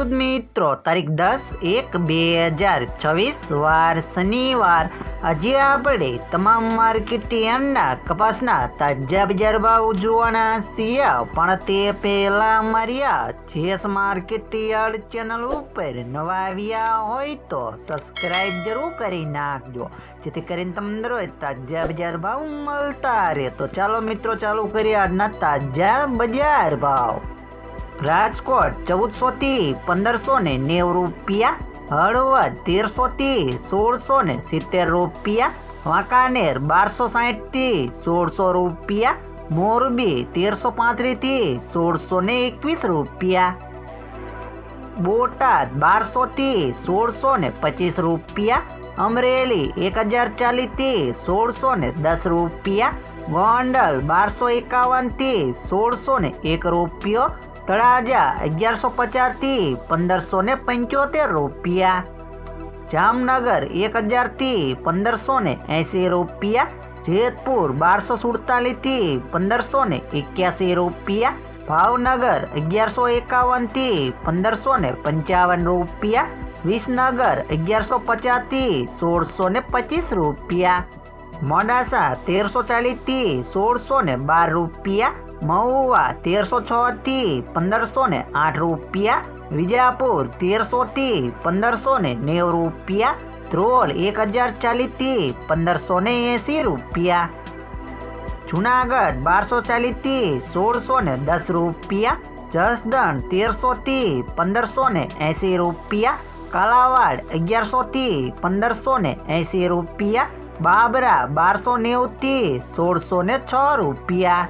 ખેડૂત મિત્રો, તારીખ દસ એક બે હજાર છવ્વીસ, વાર શનિવાર. આજે આપણે તમામ માર્કેટ યાર્ડના કપાસના તાજા બજાર ભાવ જોવાના છીએ. પણ તે પહેલા માર્યા, જેસ માર્કેટ યાર્ડ ચેનલ ઉપર નવા આવ્યા હોય તો સબસ્ક્રાઇબ જરૂર કરી નાખજો. જેથી કરીને તમને રોજ તાજા બજાર ભાવ મળતા રહે. તો ચાલો મિત્રો, ચાલુ કરીએ આજના તાજા બજાર ભાવ. રાજકોટ ચૌદસો થી પંદરસો ને નેવું રૂપિયા, હળવદ તેરસો થી સોળસો ને સિત્તેર રૂપિયા, વાંકાનેર બારસો સાઠથી સોળસો રૂપિયા, મોરબી તેરસો પાંત્રીસથી સોળસો ને એકવીસ રૂપિયા, બોટાદ બારસો થી સોળસો ને પચીસ રૂપિયા, અમરેલી એક હજાર ચાલીસથી સોળસો ને દસ રૂપિયા, ગોંડલ બારસો એકાવનથી સોળસો ને એક રૂપિયો તળાજા અગિયારસો પચાસ થી પંદરસો ને પંચોતેર રૂપિયા જામનગર એક હજાર થી પંદરસો ને એંસી રૂપિયા જેતપુર બારસો સુડતાલીસ થી પંદરસો ને એક્યાસી રૂપિયા ભાવનગર અગિયારસો એકાવન થી પંદરસો ને પંચાવન રૂપિયા વિસનગર અગિયારસો પચાસ થી સોળસો ને પચીસ રૂપિયા મોડાસા તેરસો ચાલીસ થી સોળસો ને બાર રૂપિયા મહુવા તેરસો છ થી પંદરસો ને આઠ રૂપિયા વિજાપુર તેરસો થી પંદરસો ને નેવું રૂપિયા ધ્રોલ એક હજાર ચાલીસ થી પંદરસો ને એંસી રૂપિયા જુનાગઢ બારસો ચાલીસ થી સોળસો ને દસ રૂપિયા જસદણ તેરસો થી પંદરસો ને એંસી રૂપિયા કાલાવાડ અગિયારસો થી પંદરસો ને એંસી રૂપિયા બાબરા બારસો નેવું થી સોળસો ને છ રૂપિયા.